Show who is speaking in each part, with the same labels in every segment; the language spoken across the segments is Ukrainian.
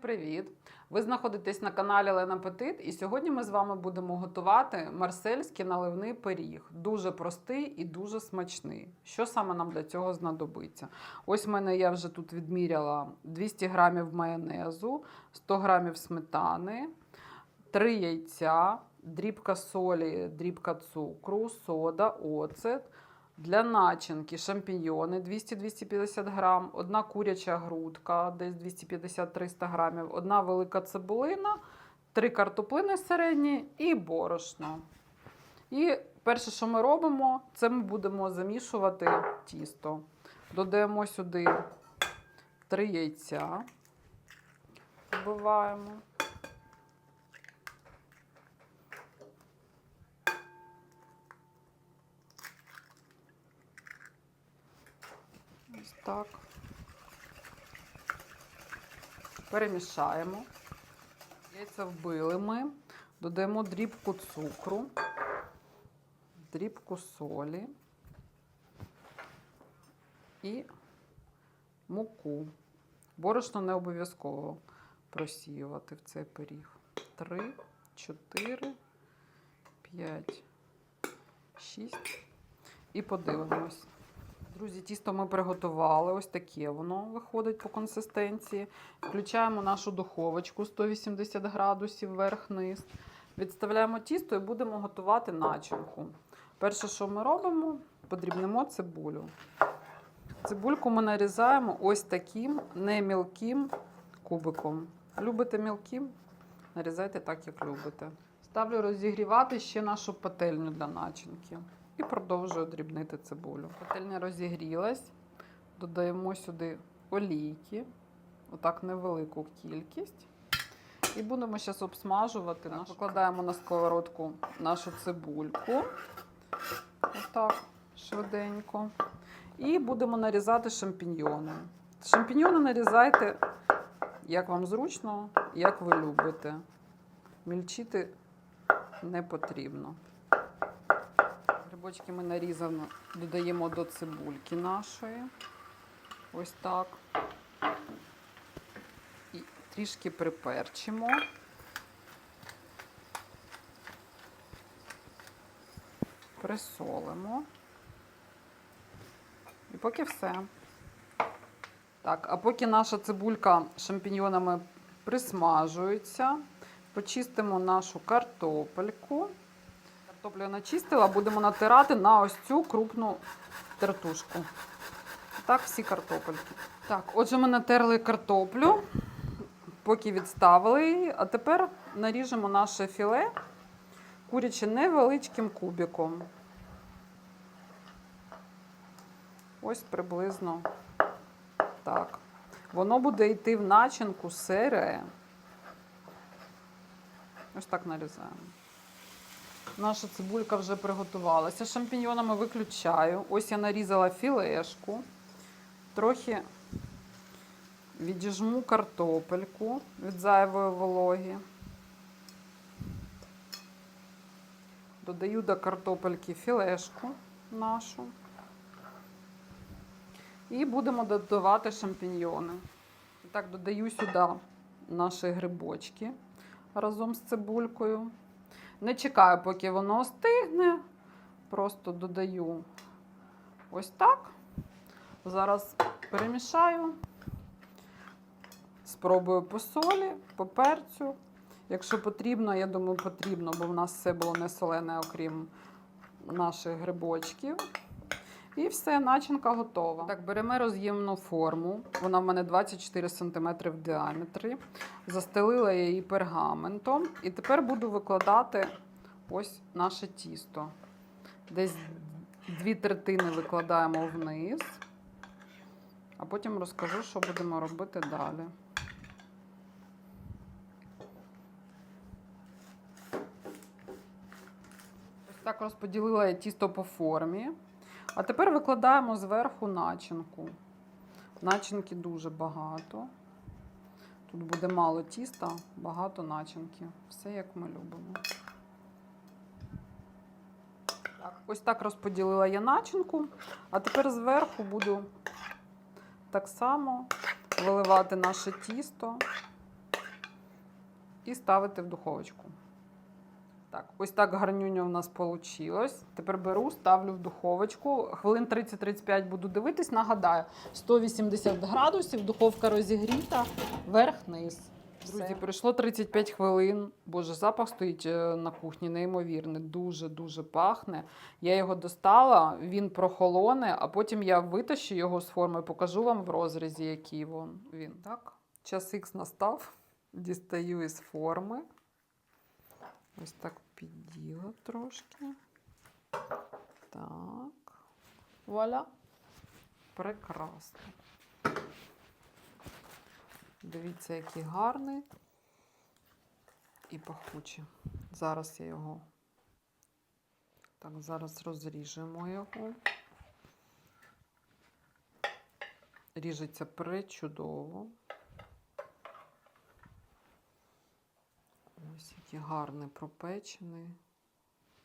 Speaker 1: привіт! Ви знаходитесь на каналі Лена Петит, і сьогодні ми з вами будемо готувати марсельський наливний пиріг. Дуже простий і дуже смачний. Що саме нам для цього знадобиться? Ось в мене я вже тут відміряла 200 грамів майонезу, 100 грамів сметани, 3 яйця, дрібка солі, дрібка цукру, сода, оцет. Для начинки шампіньйони 200-250 грам, одна куряча грудка, десь 250-300 грамів, одна велика цибулина, три картоплини середні і борошно. І перше, що ми робимо, це ми будемо замішувати тісто. Додаємо сюди три яйця, вбиваємо. Ось так. Перемішаємо. Яйця вбили ми. Додаємо дрібку цукру, дрібку солі і муку. Борошно не обов'язково просіювати в цей пиріг. Три, чотири, п'ять, шість. І подивимось. Друзі, тісто ми приготували. Ось таке воно виходить по консистенції. Включаємо нашу духовочку 180 градусів вверх-низ. Відставляємо тісто і будемо готувати начинку. Перше, що ми робимо, подрібнемо цибулю. Цибульку ми нарізаємо ось таким немілким кубиком. Любите мілким? Нарізайте так, як любите. Ставлю розігрівати ще нашу пательню для начинки. І продовжую дрібнити цибулю. Пательня розігрілась. Додаємо сюди олійки, отак невелику кількість. І будемо зараз обсмажувати. Так, Викладаємо на сковородку нашу цибульку. Отак, швиденько. І будемо нарізати шампіньйони. Шампіньйони нарізайте, як вам зручно, як ви любите. Мільчити не потрібно. Грибочки ми нарізано додаємо до цибульки нашої. Ось так. І трішки приперчимо. Присолимо. І поки все. Так, а поки наша цибулька з шампіньйонами присмажується, почистимо нашу картопельку. Картоплю начистила, будемо натирати на ось цю крупну тертушку. Так, всі картопельки. Так, отже, ми натерли картоплю, поки відставили її, а тепер наріжемо наше філе куряче невеличким кубиком. Ось приблизно так. Воно буде йти в начинку сире. Ось так нарізаємо. Наша цибулька вже приготувалася. Шампіньйонами виключаю. Ось я нарізала філешку. Трохи відіжму картопельку від зайвої вологи. Додаю до картопельки філешку нашу. І будемо додавати шампіньйони. Так, додаю сюди наші грибочки разом з цибулькою. Не чекаю, поки воно остигне. Просто додаю ось так. Зараз перемішаю. Спробую по солі, по перцю. Якщо потрібно, я думаю, потрібно, бо в нас все було не солене, окрім наших грибочків. І все, начинка готова. Так, беремо роз'ємну форму. Вона в мене 24 см в діаметрі. Застелила я її пергаментом. І тепер буду викладати ось наше тісто. Десь дві третини викладаємо вниз, а потім розкажу, що будемо робити далі. Ось так розподілила я тісто по формі. А тепер викладаємо зверху начинку. Начинки дуже багато. Тут буде мало тіста, багато начинки. Все як ми любимо. Так, ось так розподілила я начинку. А тепер зверху буду так само виливати наше тісто. і ставити в духовочку. Так, ось так гарнюньо у нас вийшло. Тепер беру, ставлю в духовочку. Хвилин 30-35 буду дивитись. Нагадаю, 180 градусів, духовка розігріта, верх-низ. Друзі, пройшло 35 хвилин. Боже, запах стоїть е, на кухні, неймовірний. Дуже-дуже пахне. Я його достала, він прохолоне, а потім я витащу його з форми, покажу вам в розрізі, який він. Так, час Х настав. Дістаю із форми. Ось так підділа трошки. Так. Вуаля. Прекрасно. Дивіться, який гарний і пахучий. Зараз я його. Так, зараз розріжемо його. Ріжеться пречудово. Який гарний пропечений.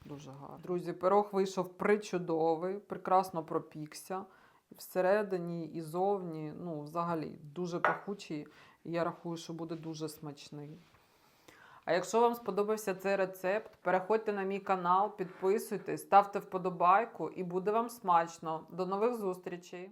Speaker 1: Дуже гарний. Друзі, пирог вийшов причудовий, прекрасно пропікся. Всередині, і зовні, ну, взагалі, дуже пахучий. І я рахую, що буде дуже смачний. А якщо вам сподобався цей рецепт, переходьте на мій канал, підписуйтесь, ставте вподобайку і буде вам смачно. До нових зустрічей!